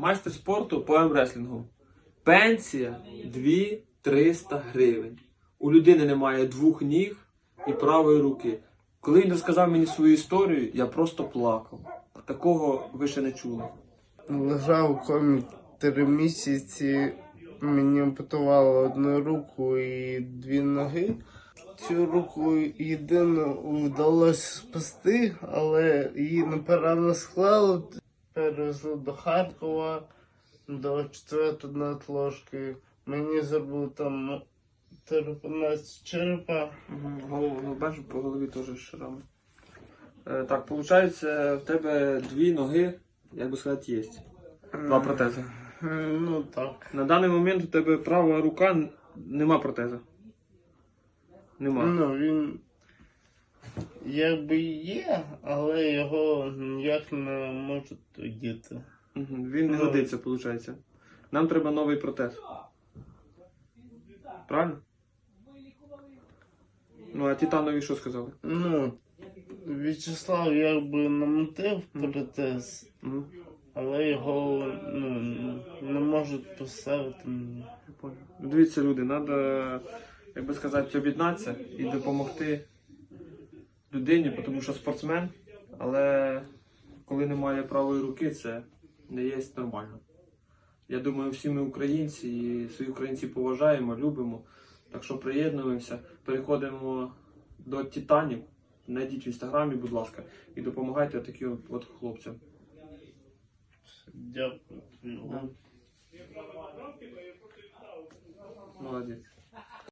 майстер спорту по емреслінгу. Пенсія 2-300 гривень. У людини немає двох ніг і правої руки. Коли він розказав мені свою історію, я просто плакав. Такого ви ще не чули. Лежав у комі три місяці, мені ампутували одну руку і дві ноги. Цю руку єдину вдалося спасти, але її неправильно склали. Перевезли до Харкова, до четвертої надложки. Мені зробили там терапонацію черепа. Голову, ну бачу, по голові теж шрами. Е, так, виходить, в тебе дві ноги, як би сказати, є. Два протези. Ну так. На даний момент у тебе права рука нема протеза. Нема. Ну, він якби є, але його ніяк не можуть діти. Мгм, Він не Ну. годиться, виходить. Нам треба новий протез. Правильно? Ну, а титанові що сказали? Ну, В'ячеслав якби намотив протез, Мгм, але його ну, не можуть поставити. мені. Дивіться, люди, треба, як би сказати, об'єднатися і допомогти людині, тому що спортсмен, але коли немає правої руки, це не є нормально. Я думаю, всі ми українці і своїх українців поважаємо, любимо. Так що приєднуємося, переходимо до титанів. Найдіть в інстаграмі, будь ласка, і допомагайте таким от хлопцям. Дякую. Молодець.